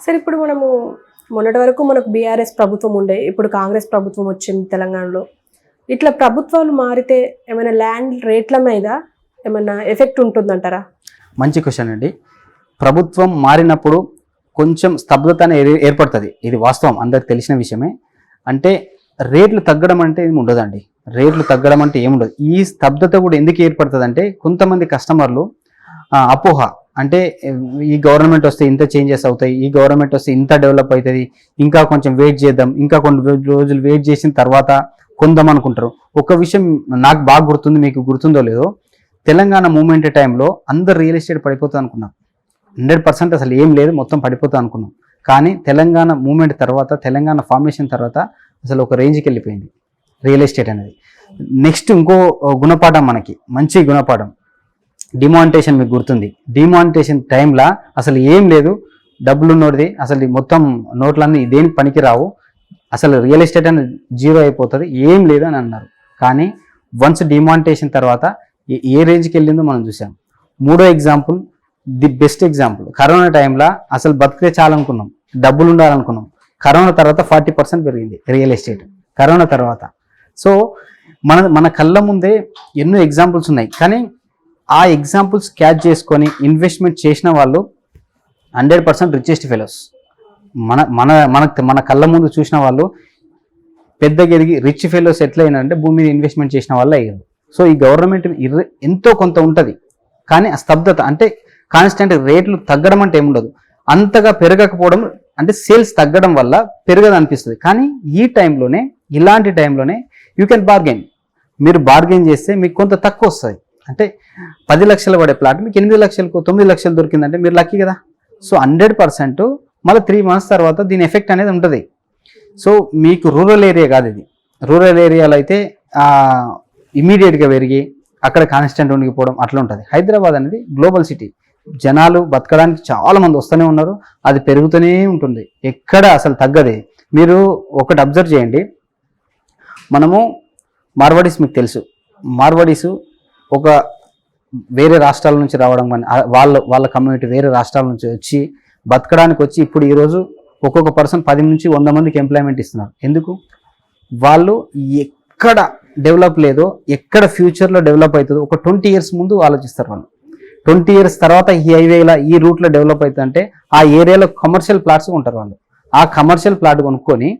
సరే ఇప్పుడు మనము మొన్నటి వరకు మనకు బీఆర్ఎస్ ప్రభుత్వం ఉండే ఇప్పుడు కాంగ్రెస్ ప్రభుత్వం వచ్చింది తెలంగాణలో. ఇట్లా ప్రభుత్వాలు మారితే ఏమైనా ల్యాండ్ రేట్ల మీద ఏమైనా ఎఫెక్ట్ ఉంటుందంటారా? మంచి క్వశ్చన్ అండి. ప్రభుత్వం మారినప్పుడు కొంచెం స్తబ్దత అనేది ఏర్పడుతుంది. ఇది వాస్తవం అందరికి తెలిసిన విషయమే. అంటే రేట్లు తగ్గడం అంటే ఏమి ఉండదండి. రేట్లు తగ్గడం అంటే ఏముండదు ఈ స్తబ్దత కూడా ఎందుకు ఏర్పడుతుంది అంటే కొంతమంది కస్టమర్లు అపోహ అంటే ఈ గవర్నమెంట్ వస్తే ఇంత చేంజెస్ అవుతాయి ఈ గవర్నమెంట్ వస్తే ఇంత డెవలప్ అవుతుంది ఇంకా కొంచెం వెయిట్ చేద్దాం ఇంకా కొన్ని రోజులు వెయిట్ చేసిన తర్వాత కొందాం అనుకుంటారు. ఒక విషయం నాకు బాగా గుర్తుంది మీకు గుర్తుందో లేదో తెలంగాణ మూమెంట్ టైంలో అందరు రియల్ ఎస్టేట్ పడిపోతుంది అనుకున్నాం. హండ్రెడ్ పర్సెంట్ అసలు ఏం లేదు మొత్తం పడిపోతా అనుకున్నాం. కానీ తెలంగాణ మూమెంట్ తర్వాత తెలంగాణ ఫార్మేషన్ తర్వాత అసలు ఒక రేంజ్కి వెళ్ళిపోయింది రియల్ ఎస్టేట్ అనేది. నెక్స్ట్ ఇంకో గుణపాఠం మనకి మంచి గుణపాఠం. డిమానిటేషన్ మీకు గుర్తుంది. డిమానిటేషన్ టైంలో అసలు ఏం లేదు. డబ్బులు ఉన్నోడిది అసలు మొత్తం నోట్లన్నీ దేనికి పనికి రావు అసలు రియల్ ఎస్టేట్ అనేది జీరో అయిపోతుంది. ఏం లేదు అని అన్నారు. కానీ వన్స్ డిమానిటేషన్ తర్వాత ఏ- ఏ రేంజ్కి వెళ్ళిందో మనం చూసాం మూడో example the best example corona టైంలో అసలు బతికే చాలనుకున్నాం. డబ్బులు ఉండాలనుకున్నాం. కరోనా తర్వాత ఫార్టీ పర్సెంట్ పెరిగింది రియల్ ఎస్టేట్ కరోనా తర్వాత. సో మన మన కళ్ళ ముందే ఎన్నో ఎగ్జాంపుల్స్ ఉన్నాయి. కానీ ఆ ఎగ్జాంపుల్స్ క్యాచ్ చేసుకొని ఇన్వెస్ట్మెంట్ చేసిన వాళ్ళు హండ్రెడ్ పర్సెంట్ రిచెస్ట్ ఫెలోస్ మన మన మన మన కళ్ళ ముందు చూసిన వాళ్ళు పెద్దగా ఎదిగి రిచ్ ఫెలోస్ ఎట్లయినంటే భూమి మీద ఇన్వెస్ట్మెంట్ చేసిన వాళ్ళు అయ్యారు. సో ఈ గవర్నమెంట్ ఎంతో కొంత ఉంటుంది. కానీ ఆ స్తబ్దత అంటే కాన్స్టెంట్ రేట్లు తగ్గడం అంటే ఏముండదు. అంతగా పెరగకపోవడం అంటే సేల్స్ తగ్గడం వల్ల పెరగదు అనిపిస్తుంది. కానీ ఈ టైంలోనే ఇలాంటి టైంలోనే యూ కెన్ బార్గెన్ మీరు బార్గెన్ చేస్తే మీకు కొంత తక్కువ వస్తుంది. అంటే పది లక్షలు పడే ప్లాట్ మీకు ఎనిమిది లక్షలకు తొమ్మిది లక్షలు దొరికిందంటే మీరు లక్కీ కదా. సో హండ్రెడ్ పర్సెంట్ మళ్ళీ త్రీ మంత్స్ తర్వాత దీని ఎఫెక్ట్ అనేది ఉంటుంది. సో మీకు రూరల్ ఏరియా కాదు ఇది. రూరల్ ఏరియాలో అయితే ఇమీడియట్గా పెరిగి అక్కడ కాన్స్టెంట్ ఉండిపోవడం అట్లా ఉంటుంది. హైదరాబాద్ అనేది గ్లోబల్ సిటీ జనాలు బతకడానికి చాలామంది వస్తూనే ఉన్నారు. అది పెరుగుతూనే ఉంటుంది. ఎక్కడ అసలు తగ్గది. మీరు ఒకటి అబ్జర్వ్ చేయండి. మనము మార్వాడీస్ మీకు తెలుసు. మార్వాడీస్ ఒక వేరే రాష్ట్రాల నుంచి రావడం కానీ వాళ్ళ వాళ్ళ కమ్యూనిటీ వేరే రాష్ట్రాల నుంచి వచ్చి బతకడానికి వచ్చి ఇప్పుడు ఈరోజు ఒక్కొక్క పర్సన్ పది నుంచి వంద మందికి ఎంప్లాయ్మెంట్ ఇస్తున్నారు. ఎందుకు? వాళ్ళు ఎక్కడ డెవలప్ లేదో ఎక్కడ ఫ్యూచర్లో డెవలప్ అవుతుందో ఒక ట్వంటీ ఇయర్స్ ముందు ఆలోచిస్తారు వాళ్ళు. ట్వంటీ ఇయర్స్ తర్వాత ఈ హైవేలా ఈ రూట్లో డెవలప్ అవుతుందంటే ఆ ఏరియాలో కమర్షియల్ ప్లాట్స్ ఉంటారు వాళ్ళు. ఆ కమర్షియల్ ప్లాట్ కొనుక్కొని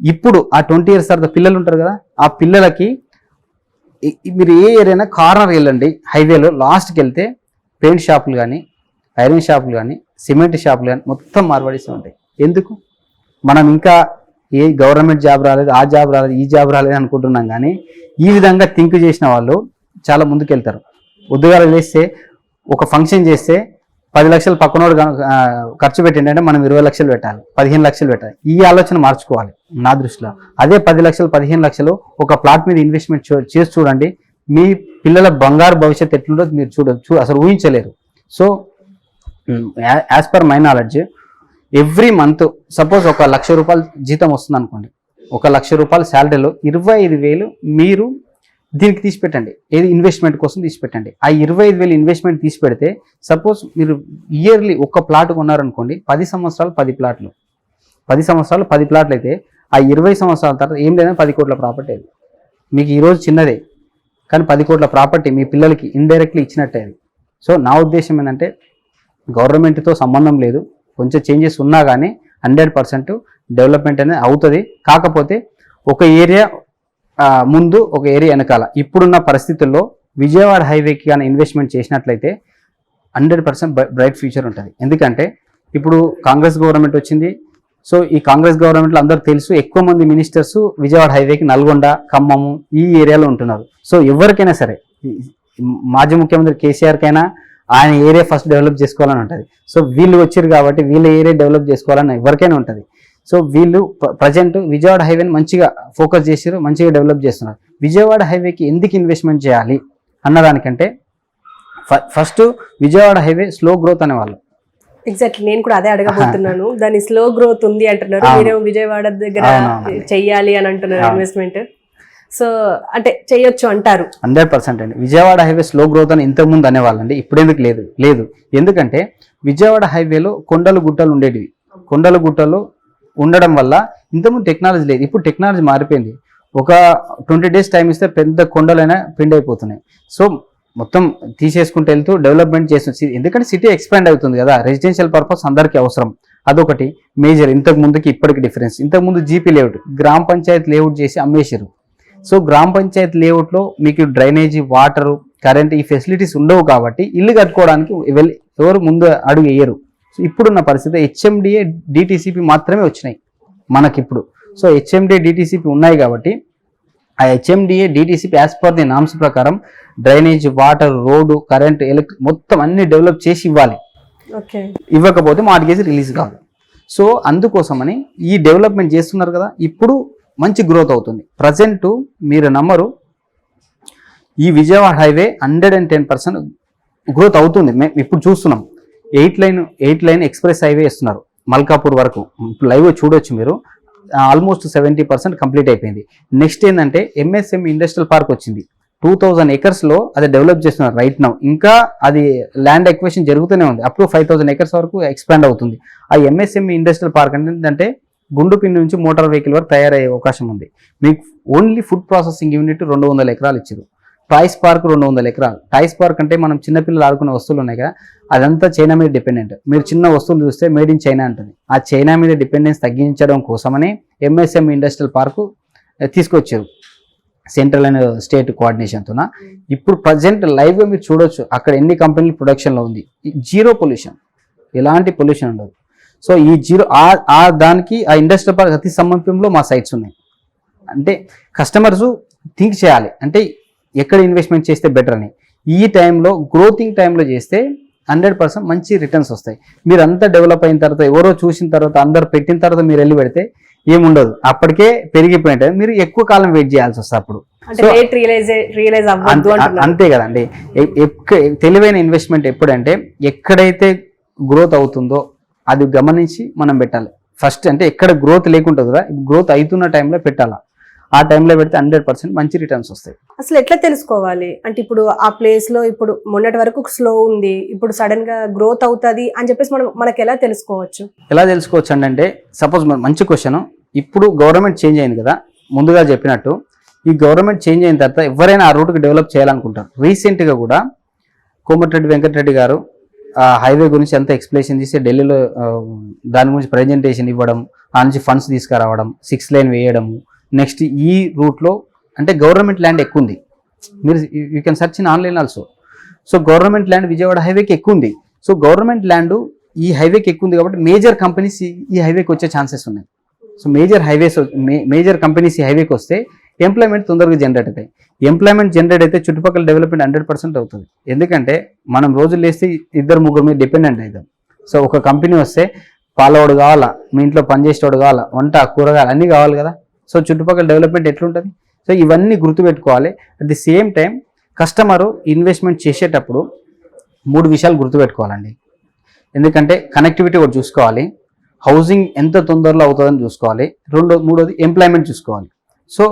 ఇప్పుడు ఆ ట్వంటీ ఇయర్స్ తర్వాత పిల్లలు ఉంటారు కదా ఆ పిల్లలకి మీరు ఏ ఏరియానా కార్నర్ వెళ్ళండి. హైవేలో లాస్ట్కి వెళ్తే పెయింట్ షాపులు కానీ ఐరన్ షాపులు కానీ సిమెంట్ షాపులు కానీ మొత్తం మార్వాడీసే ఉంటాయి. ఎందుకు? మనం ఇంకా ఏ గవర్నమెంట్ జాబ్ రాలేదు ఆ జాబ్ రాలేదు ఈ జాబ్ రాలేదు అనుకుంటున్నాం కానీ ఈ విధంగా థింక్ చేసిన వాళ్ళు చాలా ముందుకెళ్తారు. ఉద్యోగాలు వేస్తే ఒక ఫంక్షన్ చేస్తే పది లక్షలు పక్కనోడు ఖర్చు పెట్టిండంటే మనం ఇరవై లక్షలు పెట్టాలి పదిహేను లక్షలు పెట్టాలి. ఈ ఆలోచన మార్చుకోవాలి నా దృష్టిలో. అదే పది లక్షలు పదిహేను లక్షలు ఒక ప్లాట్ మీద ఇన్వెస్ట్మెంట్ చూ- చేసి చూడండి. మీ పిల్లల బంగారు భవిష్యత్తు ఎట్లుండో మీరు చూడొచ్చు అసలు ఊహించలేరు. So as per my knowledge every month suppose ఒక లక్ష రూపాయలు జీతం వస్తుంది అనుకోండి ఒక లక్ష రూపాయల శాలరీలో ఇరవై ఐదు వేలు మీరు దీనికి తీసి పెట్టండి ఏది ఇన్వెస్ట్మెంట్ కోసం తీసి పెట్టండి ఆ ఇరవై ఐదు వేలు ఇన్వెస్ట్మెంట్ తీసి పెడితే సపోజ్ మీరు ఇయర్లీ ఒక్క ప్లాట్ కొన్నారనుకోండి పది సంవత్సరాలు పది ప్లాట్లు పది సంవత్సరాలు పది ప్లాట్లు అయితే ఆ ఇరవై సంవత్సరాల తర్వాత ఏం లేదని పది కోట్ల ప్రాపర్టీ అది. మీకు ఈరోజు చిన్నదే కానీ పది కోట్ల ప్రాపర్టీ మీ పిల్లలకి ఇండైరెక్ట్లీ ఇచ్చినట్టే అది. సో నా ఉద్దేశం ఏంటంటే గవర్నమెంట్తో సంబంధం లేదు. కొంచెం చేంజెస్ ఉన్నా కానీ హండ్రెడ్ పర్సెంట్ డెవలప్మెంట్ అనేది అవుతుంది. కాకపోతే ఒక ఏరియా ముందు ఒక ఏరియా వెనకాల. ఇప్పుడున్న పరిస్థితుల్లో విజయవాడ హైవేకి కానీ ఇన్వెస్ట్మెంట్ చేసినట్లయితే హండ్రెడ్ పర్సెంట్ బ్రైట్ ఫ్యూచర్ ఉంటుంది. ఎందుకంటే ఇప్పుడు కాంగ్రెస్ గవర్నమెంట్ వచ్చింది. సో ఈ కాంగ్రెస్ గవర్నమెంట్లో అందరూ తెలుసు ఎక్కువ మంది మినిస్టర్స్ విజయవాడ హైవేకి నల్గొండ ఖమ్మము ఈ ఏరియాలో ఉంటున్నారు. సో ఎవరికైనా సరే మాజీ ముఖ్యమంత్రి కేసీఆర్కైనా ఆయన ఏరియా ఫస్ట్ డెవలప్ చేసుకోవాలని ఉంటుంది. సో వీళ్ళు వచ్చారు కాబట్టి వీళ్ళ ఏరియా డెవలప్ చేసుకోవాలని ఎవరికైనా ఉంటుంది. సో వీళ్ళు ప్రజెంట్ విజయవాడ హైవేని మంచిగా ఫోకస్ చేసారు మంచిగా డెవలప్ చేస్తున్నారు. విజయవాడ హైవేకి ఎందుకు ఇన్వెస్ట్మెంట్ చేయాలి అన్నదానికంటే first Vijayawada highway slow growth అనేవాళ్ళు. ఎగ్జాక్ట్లీ నేను కూడా అదే అడగబోతున్నాను. దాని స్లో గ్రోత్ ఉంది అంటున్నారు. మీరేమో విజయవాడ దగ్గర. చెయ్యాలి అని అంటున్నారు. ఇన్వెస్ట్మెంట్ సో అంటే చెయ్యొచ్చు అంటారు. హండ్రెడ్ పర్సెంట్ అండి. విజయవాడ హైవే స్లో గ్రోత్ అని ఇంతకుముందు అనేవాళ్ళండి. ఇప్పుడు ఎందుకు లేదు? లేదు. ఎందుకంటే విజయవాడ హైవేలో కొండలు గుట్టలు ఉండేటివి. కొండల గుట్టలు ఉండడం వల్ల ఇంతకుముందు టెక్నాలజీ లేదు. ఇప్పుడు టెక్నాలజీ మారిపోయింది. ఒక ట్వంటీ డేస్ టైం ఇస్తే పెద్ద కొండలైనా పిండి అయిపోతున్నాయి. సో మొత్తం తీసేసుకుంటూ వెళ్తూ డెవలప్మెంట్ చేస్తుంది ఎందుకంటే సిటీ ఎక్స్పాండ్ అవుతుంది కదా. రెసిడెన్షియల్ పర్పస్ అందరికీ అవసరం. అదొకటి మేజర్ ఇంతకు ముందుకి ఇప్పటికి డిఫరెన్స్ ఇంతకు ముందు జీపీ లేఅవుట్ గ్రామ పంచాయత్ లేఅవుట్ చేసి అమ్మేసారు సో గ్రామ పంచాయత్ లేఅవుట్లో మీకు డ్రైనేజీ వాటరు కరెంట్ ఈ ఫెసిలిటీస్ ఉండవు కాబట్టి ఇల్లు కట్టుకోవడానికి వెళ్ళి ఎవరు ముందు అడుగు వేయరు. ఇప్పుడున్న పరిస్థితి హెచ్ఎండిఏ డిటిసిపి మాత్రమే వచ్చినాయి మనకిప్పుడు. సో హెచ్ఎండిఏ డిటిసిపి ఉన్నాయి కాబట్టి ఆ HMDA DTCP as per the norms ప్రకారం drainage water road current electric మొత్తం అన్ని డెవలప్ చేసి ఇవ్వాలి. ఓకే. ఇవ్వకపోతే మార్గేజ్ రిలీజ్ కాదు. సో అందుకోసమని ఈ డెవలప్మెంట్ చేస్తున్నారు కదా ఇప్పుడు మంచి గ్రోత్ అవుతుంది. ప్రజెంట్ మీరు నమ్మరు ఈ Vijayawada highway hundred and ten percent growth అవుతుంది. మేము ఇప్పుడు చూస్తున్నాం. Eight line eight line express highway ఇస్తున్నారు మల్కాపూర్ వరకు. ఇప్పుడు లైవ్ చూడొచ్చు మీరు. ఆల్మోస్ట్ సెవెంటీ పర్సెంట్ కంప్లీట్ అయిపోయింది. నెక్స్ట్ ఏంటంటే ఎంఎస్ఎం ఇండస్ట్రియల్ పార్క్ వచ్చింది. టూ థౌజండ్ ఎకర్స్లో అది డెవలప్ చేస్తున్నారు రైట్ నౌ ఇంకా అది ల్యాండ్ ఎక్వేషన్ జరుగుతూనే ఉంది. అప్పుడు ఫైవ్ థౌసండ్ ఎకర్స్ వరకు ఎక్స్పాండ్ అవుతుంది. ఆ ఎంఎస్ఎంఈ ఇండస్ట్రియల్ పార్క్ అంటే ఏంటంటే గుండుపిండి నుంచి మోటార్ వెహికల్ వరకు తయారయ్యే అవకాశం ఉంది. మీకు ఓన్లీ ఫుడ్ ప్రాసెసింగ్ యూనిట్ రెండు వందల ఎకరాలు ఇచ్చారు. టాయ్స్ పార్క్ రెండు వందల ఎకరాలు. టాయ్స్ పార్క్ అంటే మనం చిన్నపిల్లలు ఆడుకునే వస్తువులు ఉన్నాయి కదా అదంతా చైనా మీద డిపెండెంట్. మీరు చిన్న వస్తువులు చూస్తే మేడ్ ఇన్ చైనా అంటుంది. ఆ చైనా మీద డిపెండెన్స్ తగ్గించడం కోసమని ఎంఎస్ఎం ఇండస్ట్రియల్ పార్క్ తీసుకొచ్చారు. సెంట్రల్ అండ్ స్టేట్ కోఆర్డినేషన్తోన ఇప్పుడు ప్రజెంట్ లైవ్గా మీరు చూడొచ్చు అక్కడ ఎన్ని కంపెనీలు ప్రొడక్షన్లో ఉంది. Zero pollution. ఎలాంటి పొల్యూషన్ ఉండదు. సో ఈ జీరో ఆ- ఆ దానికి ఆ ఇండస్ట్రియల్ పార్క్ అతి సమీపంలో మా సైట్స్ ఉన్నాయి. అంటే కస్టమర్స్ థింక్ చేయాలి. అంటే ఎక్కడ ఇన్వెస్ట్మెంట్ చేస్తే బెటర్ అని. ఈ టైంలో గ్రోతింగ్ టైంలో చేస్తే హండ్రెడ్ పర్సెంట్ మంచి రిటర్న్స్ వస్తాయి. మీరు అంతా డెవలప్ అయిన తర్వాత ఎవరో చూసిన తర్వాత అందరు పెట్టిన తర్వాత మీరు వెళ్ళి పెడితే ఏముండదు. అప్పటికే పెరిగిపోయి ఉంటుంది మీరు ఎక్కువ కాలం వెయిట్ చేయాల్సి వస్తుంది అప్పుడు. అంతే కదండి. తెలివైన ఇన్వెస్ట్మెంట్ ఎప్పుడంటే ఎక్కడైతే గ్రోత్ అవుతుందో అది గమనించి మనం పెట్టాలి. ఫస్ట్ అంటే ఎక్కడ గ్రోత్ లేకుంటుంది కదా గ్రోత్ అవుతున్న టైంలో పెట్టాలా? ఆ టైంలో పెడితే హండ్రెడ్ పర్సెంట్ మంచి రిటర్న్స్ వస్తాయి. అసలు ఎట్లా తెలుసుకోవాలి? అంటే ఇప్పుడు ఆ ప్లేస్లో ఇప్పుడు మొన్నటి వరకు స్లో ఉంది ఇప్పుడు సడన్గా గ్రోత్ అవుతుంది అని చెప్పేసి మనం మనకి ఎలా తెలుసుకోవచ్చు? ఎలా తెలుసుకోవచ్చు అంటే సపోజ్ మంచి క్వశ్చన్ ఇప్పుడు గవర్నమెంట్ చేంజ్ అయింది కదా ముందుగా చెప్పినట్టు ఈ గవర్నమెంట్ చేంజ్ అయిన తర్వాత ఎవరైనా ఆ రూట్కి డెవలప్ చేయాలనుకుంటారు. రీసెంట్గా కూడా కోమటిరెడ్డి వెంకటరెడ్డి గారు ఆ హైవే గురించి ఎంత ఎక్స్ప్లెనేషన్ చేసి ఢిల్లీలో దాని గురించి ప్రజెంటేషన్ ఇవ్వడం ఆ నుంచి ఫండ్స్ తీసుకురావడం సిక్స్ లైన్ వేయడము నెక్స్ట్ ఈ రూట్లో అంటే గవర్నమెంట్ ల్యాండ్ ఎక్కువ ఉంది మీరు you can search in online also so government land Vijayawada హైవేకి ఎక్కువ ఉంది సో గవర్నమెంట్ ల్యాండ్ ఈ హైవేకి ఎక్కువ ఉంది కాబట్టి మేజర్ కంపెనీస్ ఈ హైవేకి వచ్చే ఛాన్సెస్ ఉన్నాయి. So major highways major companies ఈ హైవేకి వస్తే ఎంప్లాయ్మెంట్ తొందరగా జనరేట్ అవుతాయి. ఎంప్లాయ్మెంట్ జనరేట్ అయితే చుట్టుపక్కల డెవలప్మెంట్ హండ్రెడ్ పర్సెంట్ అవుతుంది. ఎందుకంటే మనం రోజులు లేస్తే ఇద్దరు ముగ్గురు మీద డిపెండెంట్ అవుతాం సో ఒక కంపెనీ వస్తే పాలవాడు కావాలా? మీ ఇంట్లో పనిచేసేవాడు కావాలా? వంట కూరగాయలు అన్నీ కావాలి కదా? సో చుట్టుపక్కల డెవలప్మెంట్ ఎట్లుంటుంది? సో ఇవన్నీ గుర్తుపెట్టుకోవాలి. At the same time customer investment చేసేటప్పుడు మూడు విషయాలు గుర్తుపెట్టుకోవాలండి. ఎందుకంటే కనెక్టివిటీ కూడా చూసుకోవాలి. హౌసింగ్ ఎంత తొందరలో అవుతుందని చూసుకోవాలి. రెండో మూడోది ఎంప్లాయ్మెంట్ చూసుకోవాలి. సో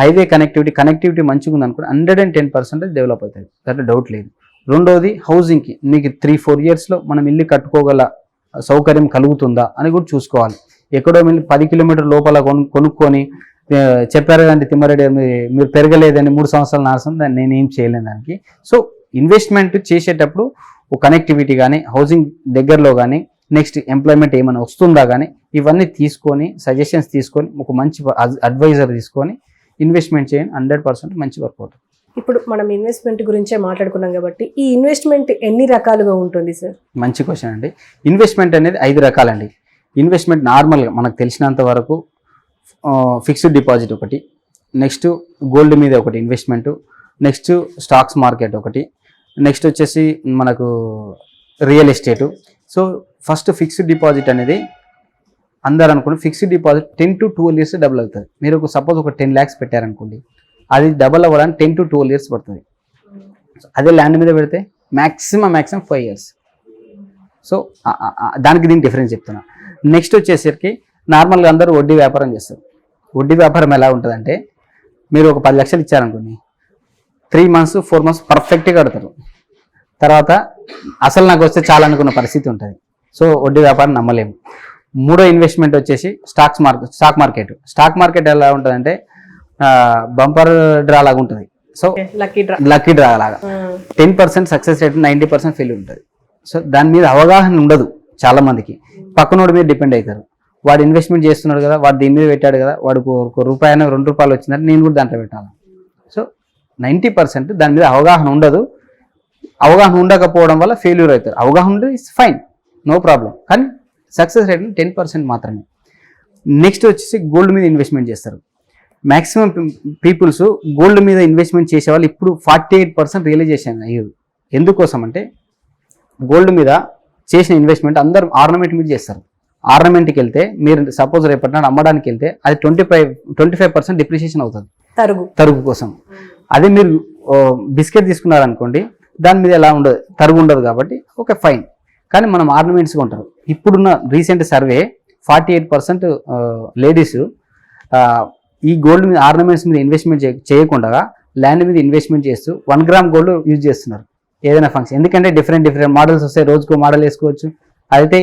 హైవే కనెక్టివిటీ కనెక్టివిటీ మంచిగా ఉందనుకోండి hundred and ten percentage develop అవుతుంది దాంట్లో డౌట్ లేదు. రెండోది హౌసింగ్కి మీకు త్రీ ఫోర్ ఇయర్స్లో మనం ఇల్లు కట్టుకోగల సౌకర్యం కలుగుతుందా అని కూడా చూసుకోవాలి. ఎక్కడో మీరు పది కిలోమీటర్ లోపల కొను కొనుక్కొని చెప్పారు కదండి తిమ్మారెడ్డి మీరు పెరగలేదని మూడు సంవత్సరాలు నాశనం దాన్ని నేనేం చేయలేను దానికి. సో ఇన్వెస్ట్మెంట్ చేసేటప్పుడు కనెక్టివిటీ కానీ హౌసింగ్ దగ్గరలో కానీ నెక్స్ట్ ఎంప్లాయ్మెంట్ ఏమైనా వస్తుందా కానీ ఇవన్నీ తీసుకొని సజెషన్స్ తీసుకొని ఒక మంచి అడ్వైజర్ తీసుకొని ఇన్వెస్ట్మెంట్ చేయండి హండ్రెడ్ పర్సెంట్ మంచి వర్క్ అవుతుంది. ఇప్పుడు మనం ఇన్వెస్ట్మెంట్ గురించే మాట్లాడుకున్నాం కాబట్టి ఈ ఇన్వెస్ట్మెంట్ ఎన్ని రకాలుగా ఉంటుంది సార్ మంచి క్వశ్చన్ అండి. ఇన్వెస్ట్మెంట్ అనేది ఐదు రకాలండి. ఇన్వెస్ట్మెంట్ నార్మల్గా మనకు తెలిసినంత వరకు ఫిక్స్డ్ డిపాజిట్ ఒకటి నెక్స్ట్ గోల్డ్ మీద ఒకటి ఇన్వెస్ట్మెంట్ నెక్స్ట్ స్టాక్స్ మార్కెట్ ఒకటి నెక్స్ట్ వచ్చేసి మనకు real estate. So first fixed deposit అనేది అందరు అనుకోండి fixed deposit ten to twelve years double అవుతుంది. మీరు ఒక సపోజ్ ఒక టెన్ ల్యాక్స్ పెట్టారనుకోండి అది డబల్ అవ్వడానికి టెన్ టు ట్వెల్వ్ ఇయర్స్ పడుతుంది. అదే ల్యాండ్ మీద పెడితే maximum maximum five years so దానికి దీనికి డిఫరెన్స్ చెప్తున్నా. నెక్స్ట్ వచ్చేసరికి నార్మల్గా అందరూ వడ్డీ వ్యాపారం చేస్తారు. వడ్డీ వ్యాపారం ఎలా ఉంటుందంటే మీరు ఒక పది లక్షలు ఇచ్చారనుకోండి త్రీ మంత్స్ ఫోర్ మంత్స్ పర్ఫెక్ట్గా కడతారు. తర్వాత అసలు నాకు వస్తే చాలా అనుకున్న పరిస్థితి ఉంటుంది. సో వడ్డీ వ్యాపారం నమ్మలేము. మూడో ఇన్వెస్ట్మెంట్ వచ్చేసి stocks market stock market stock market ఎలా ఉంటుందంటే బంపర్ డ్రా లాగా ఉంటుంది. So lucky draw lucky draw లాగా. Ten percent success rate ninety percent fail ఉంటుంది. సో దాని మీద అవగాహన ఉండదు చాలా మందికి పక్కనోడి మీద డిపెండ్ అవుతారు వాడు ఇన్వెస్ట్మెంట్ చేస్తున్నాడు కదా వాడు దీని మీద పెట్టాడు కదా వాడికి ఒక రూపాయి అయినా రెండు రూపాయలు వచ్చిందంటే నేను కూడా దాంట్లో పెట్టాలి. సో నైంటీ పర్సెంట్ దాని మీద అవగాహన ఉండదు. అవగాహన ఉండకపోవడం వల్ల ఫెయిల్యూర్ అవుతారు. అవగాహన ఉండదు ఇట్స్ ఫైన్ నో ప్రాబ్లం కానీ సక్సెస్ రేట్ టెన్ పర్సెంట్ మాత్రమే. నెక్స్ట్ వచ్చేసి గోల్డ్ మీద ఇన్వెస్ట్మెంట్ చేస్తారు. మ్యాక్సిమం పీపుల్స్ గోల్డ్ మీద ఇన్వెస్ట్మెంట్ చేసే వాళ్ళు ఇప్పుడు ఫార్టీ ఎయిట్ పర్సెంట్ రియలైజేషన్ అయ్యారు. ఎందుకోసం అంటే గోల్డ్ మీద చేసిన ఇన్వెస్ట్మెంట్ అందరూ ఆర్నమెంట్ మీద చేస్తారు. ఆర్నమెంట్కి వెళ్తే మీరు సపోజ్ రేపటి నాడు అమ్మడానికి వెళ్తే అది twenty five twenty five percent depreciation అవుతుంది. తరుగు. తరుగు కోసం. అదే మీరు బిస్కెట్ తీసుకున్నారనుకోండి దాని మీద ఎలా ఉండదు తరుగు ఉండదు కాబట్టి ఓకే ఫైన్ కానీ మనం ఆర్నమెంట్స్ కొంటారు ఇప్పుడున్న recent survey forty eight percent ladies ఈ గోల్డ్ మీద ఆర్నమెంట్స్ మీద ఇన్వెస్ట్మెంట్ చేయకుండా ల్యాండ్ మీద ఇన్వెస్ట్మెంట్ చేస్తూ వన్ గ్రామ్ గోల్డ్ యూజ్ చేస్తున్నారు. ఏదైనా ఫంక్షన్ ఎందుకంటే డిఫరెంట్ డిఫరెంట్ మోడల్స్ వస్తాయి రోజుకు మోడల్ వేసుకోవచ్చు. అయితే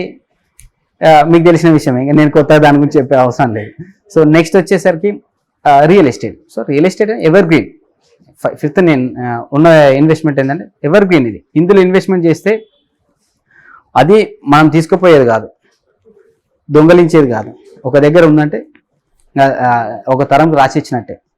మీకు తెలిసిన విషయమే. ఇంకా నేను కొత్త దాని గురించి చెప్పే అవసరం లేదు. సో నెక్స్ట్ వచ్చేసరికి real estate so real estate evergreen fifth నేను ఉన్న ఇన్వెస్ట్మెంట్ ఏంటంటే ఎవర్ గ్రీన్ ఇది. ఇందులో ఇన్వెస్ట్మెంట్ చేస్తే అది మనం తీసుకుపోయేది కాదు. దొంగలించేది కాదు. ఒక దగ్గర ఉందంటే ఒక తరంకు రాసి ఇచ్చినట్టే